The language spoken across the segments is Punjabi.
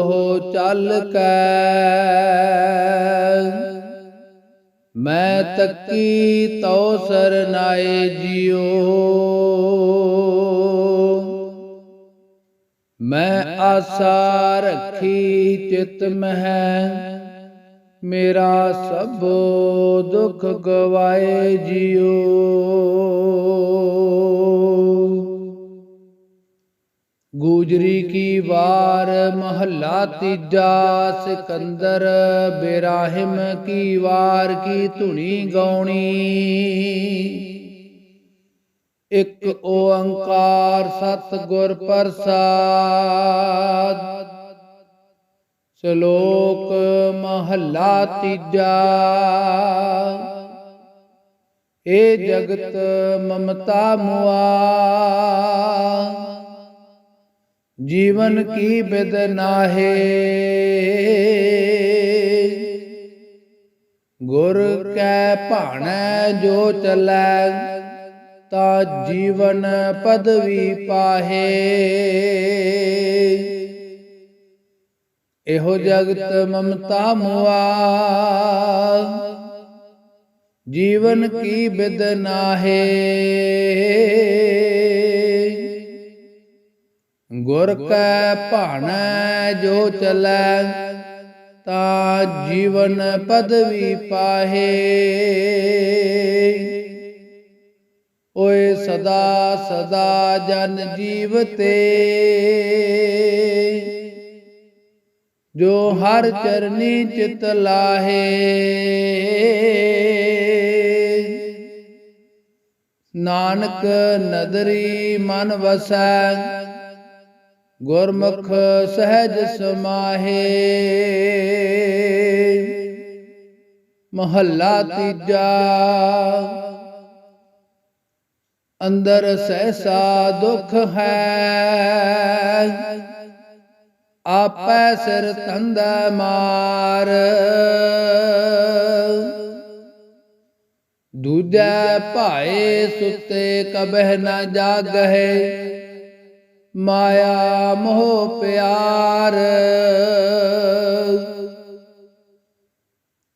ਹੋ ਚੱਲ ਕੈ। ਮੈਂ ਤੱਕੀ ਤਉ ਸਰਨਾਏ ਜਿਉ। ਮੈਂ ਆਸਾ ਰੱਖੀ ਚਿਤ ਮਹਿ। ਮੇਰਾ ਸਭ ਦੁੱਖ ਗਵਾਏ ਜਿਉ। ਗੂਜਰੀ ਕੀ ਵਾਰ ਮਹੱਲਾ ਤੀਜਾ ਸਿਕੰਦਰ ਬਿਰਾਹਿਮ ਕੀ ਵਾਰ ਕੀ ਧੁਨੀ ਗਾਉਣੀ? ਇੱਕ ਓੰਕਾਰ ਸਤ ਗੁਰ ਪ੍ਰਸਾਦ। ਸ਼ਲੋਕ ਮਹੱਲਾ ਤੀਜਾ। ਏ ਜਗਤ ਮਮਤਾ ਮੁਆ। ਜੀਵਨ ਕੀ ਬਿਦ ਨਾਹੇ? ਗੁਰ ਕੈ ਭਾਣੈ ਜੋ ਚਲੈ ਤਾ ਜੀਵਨ ਪਦਵੀ ਪਾਹੇ। ਇਹੋ ਜਗਤ ਮਮਤਾ ਮੁਆ। ਜੀਵਨ ਕੀ ਬਿਦ ਨਾਹੇ? ਗੁਰ ਕੈ ਭਾਣੈ ਜੋ ਚਲੈ, ਤਾ ਜੀਵਨ ਪਦਵੀ ਪਾਹੇ। ਓਏ ਸਦਾ ਸਦਾ ਜਨ ਜੀਵਤੇ ਜੋ ਹਰ ਚਰਨੀ ਚਿਤ ਲਾਹੇ। ਨਾਨਕ ਨਦਰੀ ਮਨ ਵਸੈ ਗੁਰਮੁਖ ਸਹਿਜ ਸਮਾਹੇ। ਮਹੱਲਾ ਤੀਜਾ। ਅੰਦਰ ਸਹਿਸਾ ਦੁਖ ਹੈ। ਆਪੈ ਸਿਰ ਤੰਦਾ ਮਾਰ। ਦੂਜੈ ਭਾਏ ਸੁਤੇ ਕਬਹਿ ਨਾ ਜਾਗਹਿ। ਮਾਇਆ ਮੋਹ ਪਿਆਰ।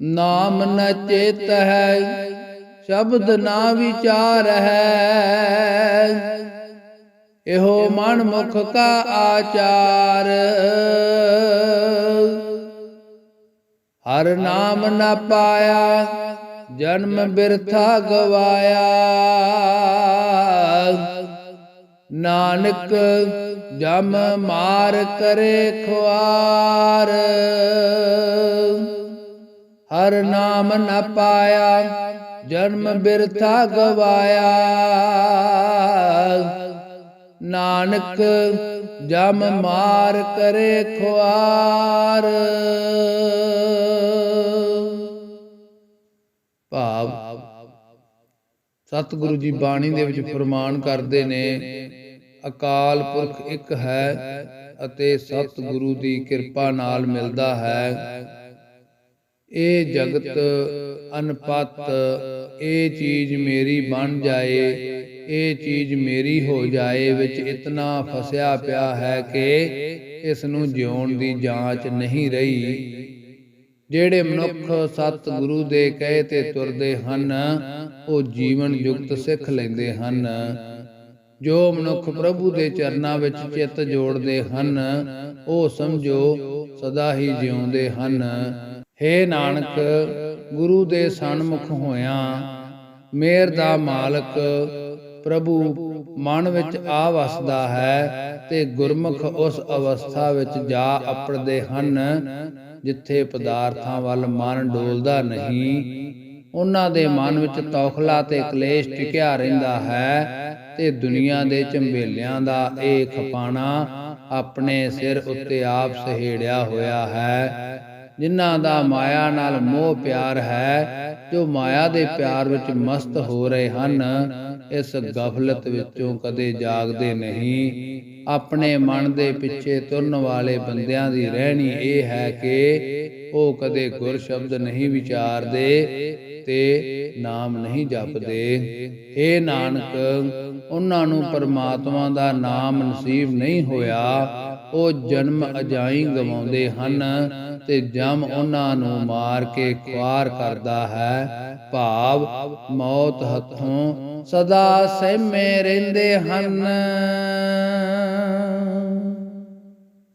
ਨਾਮ ਨ ਚੇਤ ਹੈ ਸ਼ਬਦ ਨਾ ਵਿਚਾਰ ਹੈ ਇਹੋ ਮਨ ਮੁਖ ਕਾ ਆਚਾਰ। ਹਰ ਨਾਮ ਨ ਪਾਇਆ, ਜਨਮ ਬਿਰਥਾ ਗਵਾਇਆ। ਨਾਨਕ ਜਮ ਮਾਰ ਕਰੇ ਖੁਆਰ। ਹਰ ਨਾਮ ਨ ਪਾਇਆ, ਜਨਮ ਬਿਰਥਾ ਗਵਾਇਆ। ਨਾਨਕ ਜਮ ਮਾਰ ਕਰੇ ਖੁਆਰ। ਭਾਵ ਸਤਿਗੁਰੂ ਜੀ ਬਾਣੀ ਦੇ ਵਿੱਚ ਫਰਮਾਨ ਕਰਦੇ ਨੇ ਅਕਾਲ ਪੁਰਖ ਇੱਕ ਹੈ ਅਤੇ ਸਤਿਗੁਰੂ ਦੀ ਕਿਰਪਾ ਨਾਲ ਮਿਲਦਾ ਹੈ। ਇਹ ਜਗਤ ਅਨਪਤ, ਇਹ ਚੀਜ਼ ਮੇਰੀ ਬਣ ਜਾਏ, ਇਹ ਚੀਜ਼ ਮੇਰੀ ਹੋ ਜਾਏ ਵਿੱਚ ਇਤਨਾ ਫਸਿਆ ਪਿਆ ਹੈ ਕਿ ਇਸ ਨੂੰ ਜਿਉਣ ਦੀ ਜਾਂਚ ਨਹੀਂ ਰਹੀ। ਜਿਹੜੇ ਮਨੁੱਖ ਸਤਿਗੁਰੂ ਦੇ ਕਹੇ ਤੇ ਤੁਰਦੇ ਹਨ, ਉਹ ਜੀਵਨ ਯੁਕਤ ਸਿੱਖ ਲੈਂਦੇ ਹਨ। ਜੋ ਮਨੁੱਖ ਪ੍ਰਭੂ ਦੇ ਚਰਨਾਂ ਵਿੱਚ ਚਿੱਤ ਜੋੜਦੇ ਹਨ, ਉਹ ਸਮਝੋ ਸਦਾ ਹੀ ਜਿਉਂਦੇ ਹਨ। ਹੇ ਨਾਨਕ, ਗੁਰੂ ਦੇ ਸਨਮੁਖ ਹੋਇਆਂ, ਮੇਰ ਦਾ ਮਾਲਕ, ਪ੍ਰਭੂ ਮਨ ਵਿੱਚ ਆ ਵਸਦਾ ਹੈ ਤੇ ਗੁਰਮੁਖ ਉਸ ਅਵਸਥਾ ਵਿੱਚ ਜਾ ਅਪੜਦੇ ਹਨ, ਜਿੱਥੇ ਪਦਾਰਥਾਂ ਵੱਲ ਮਨ ਡੋਲਦਾ ਨਹੀਂ। ਉਹਨਾਂ ਦੇ ਮਨ ਵਿੱਚ ਤੌਖਲਾ ਤੇ ਕਲੇਸ਼ ਟਿਕਿਆ ਰਹਿੰਦਾ ਹੈ ਤੇ ਦੁਨੀਆ ਦੇ ਝੰਬੇਲਿਆਂ ਦਾ ਇਹ ਖਪਾਣਾ ਆਪਣੇ ਸਿਰ ਉੱਤੇ ਆਪ ਸਹੇੜਿਆ ਹੋਇਆ ਹੈ। ਜਿਨ੍ਹਾਂ ਦਾ ਮਾਇਆ ਨਾਲ ਮੋਹ ਪਿਆਰ ਹੈ, ਜੋ ਮਾਇਆ ਦੇ ਪਿਆਰ ਵਿੱਚ ਮਸਤ ਹੋ ਰਹੇ ਹਨ, ਇਸ ਗਫਲਤ ਵਿੱਚੋਂ ਕਦੇ ਜਾਗਦੇ ਨਹੀਂ। ਆਪਣੇ ਮਨ ਦੇ ਪਿੱਛੇ ਤੁਰਨ ਵਾਲੇ ਬੰਦਿਆਂ ਦੀ ਰਹਿਣੀ ਇਹ ਹੈ ਕਿ ਉਹ ਕਦੇ ਗੁਰ ਸ਼ਬਦ ਨਹੀਂ ਵਿਚਾਰਦੇ। ਤੇ ਨਾਮ ਨਹੀਂ ਜਪਦੇ। ਏ ਨਾਨਕ, ਉਹਨਾਂ ਨੂੰ ਪਰਮਾਤਮਾ ਦਾ ਨਾਮ ਨਸੀਬ ਨਹੀਂ ਹੋਇਆ। ਉਹ ਜਨਮ ਅਜਾਈ ਗਵਾਉਂਦੇ ਹਨ ਤੇ ਜਮ ਉਹਨਾਂ ਨੂੰ ਮਾਰ ਕੇ ਖੁਆਰ ਕਰਦਾ ਹੈ। ਭਾਵ ਮੌਤ ਹੱਥੋਂ ਸਦਾ ਸਹਿਮੇ ਰਹਿੰਦੇ ਹਨ।